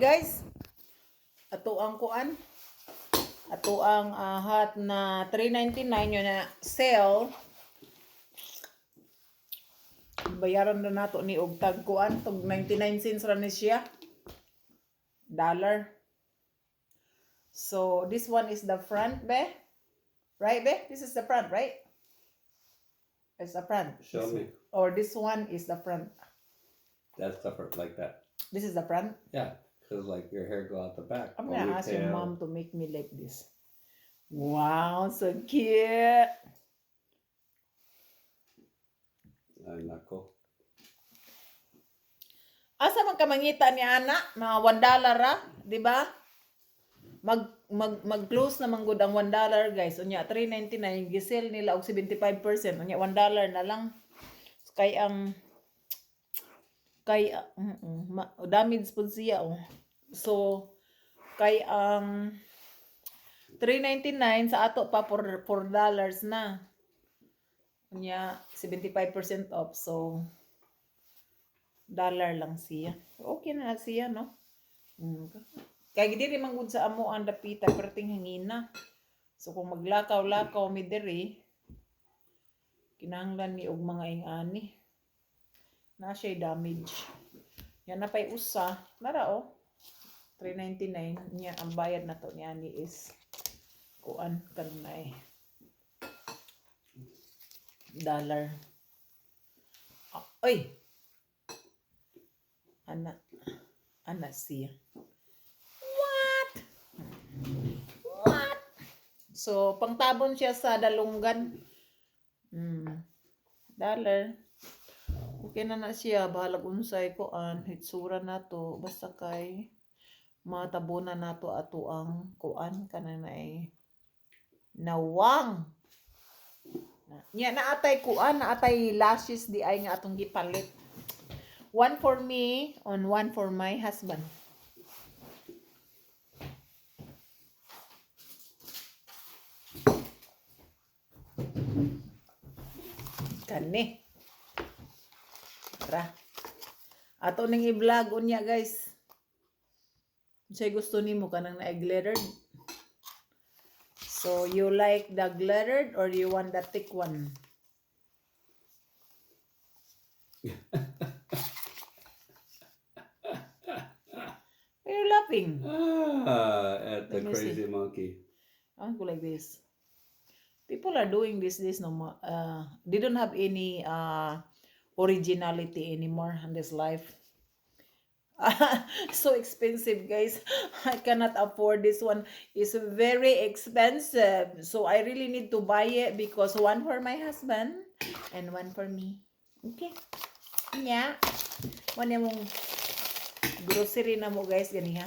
guys. Ato ang kuan. Ato ang ah, hot na 399 yun na sale. Bayaran na nato ni og tag kuan. Tog 99 cents ra ni siya. Dollar. So this one is the front be? Right be? This is the front right? It's the front. Show me. or this one is the front. That's the first, like that. this is the front? Yeah, because like your hair go out the back. I'm gonna ask your mom to make me like this. Wow, so cute. Ay, nako. Asa man ka mangita ni ana, mga 1 dollar ra, di ba? Mag mag mag-close na man gud ang 1 dollar, guys. Unya 3.99 gisel nila og 75%. Unya 1 dollar na lang. Kay ang kay uh, mm, ma, damage pud siya oh. So kay ang 3.99 sa ato pa for 4 dollars na. Unya 75% off. So dollar lang siya. Okay na siya, no? Mm. Kaya diri man sa amo ang dapita perting hangina. So kung maglakaw-lakaw mi diri, kinahanglan ni og mga ingani. Na siya damage. Yan na pay usa. Nara oh. 399 niya ang bayad na to ni is kuan kanunay dollar. Ah, oy, Ana. Ana siya. What? What? So, pangtabon siya sa dalunggan. Hmm. Dollar. Okay na na siya. Bahalag unsay ko an. Hitsura na to. Basta kay matabunan na to ato ang kuan kanang na ay nawang. Nya naatay kuan, naatay lashes di ay nga atong gipalit. One for me and one for my husband. Kani. Tara. Ato ning i-vlog unya guys. Say gusto nimo kanang na glittered. So you like the glittered or you want the thick one? Why are you laughing? Ah, at the crazy monkey. I want to go like this. People are doing this this no more. Uh, they don't have any uh originality anymore in this life. so expensive, guys. I cannot afford this one. It's very expensive. So I really need to buy it because one for my husband and one for me. Okay. Yeah. One mong grocery na mo guys gani ha.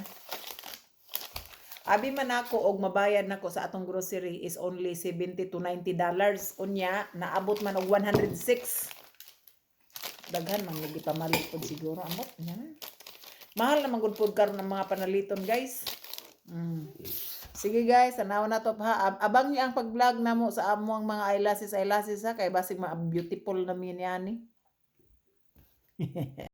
Abi man ako og mabayad nako sa atong grocery is only 70 to 90 dollars. Unya, naabot man og 106. Daghan man lagi pamalit pod siguro amot nya. Mahal na magud pod karon ang mga panaliton, guys. Mm. Sige guys, tanaw na to ha. Ab- Abang niyo ang pag-vlog namo sa amo ang mga eyelashes eyelashes ha kay basig ma beautiful na mi ni ani.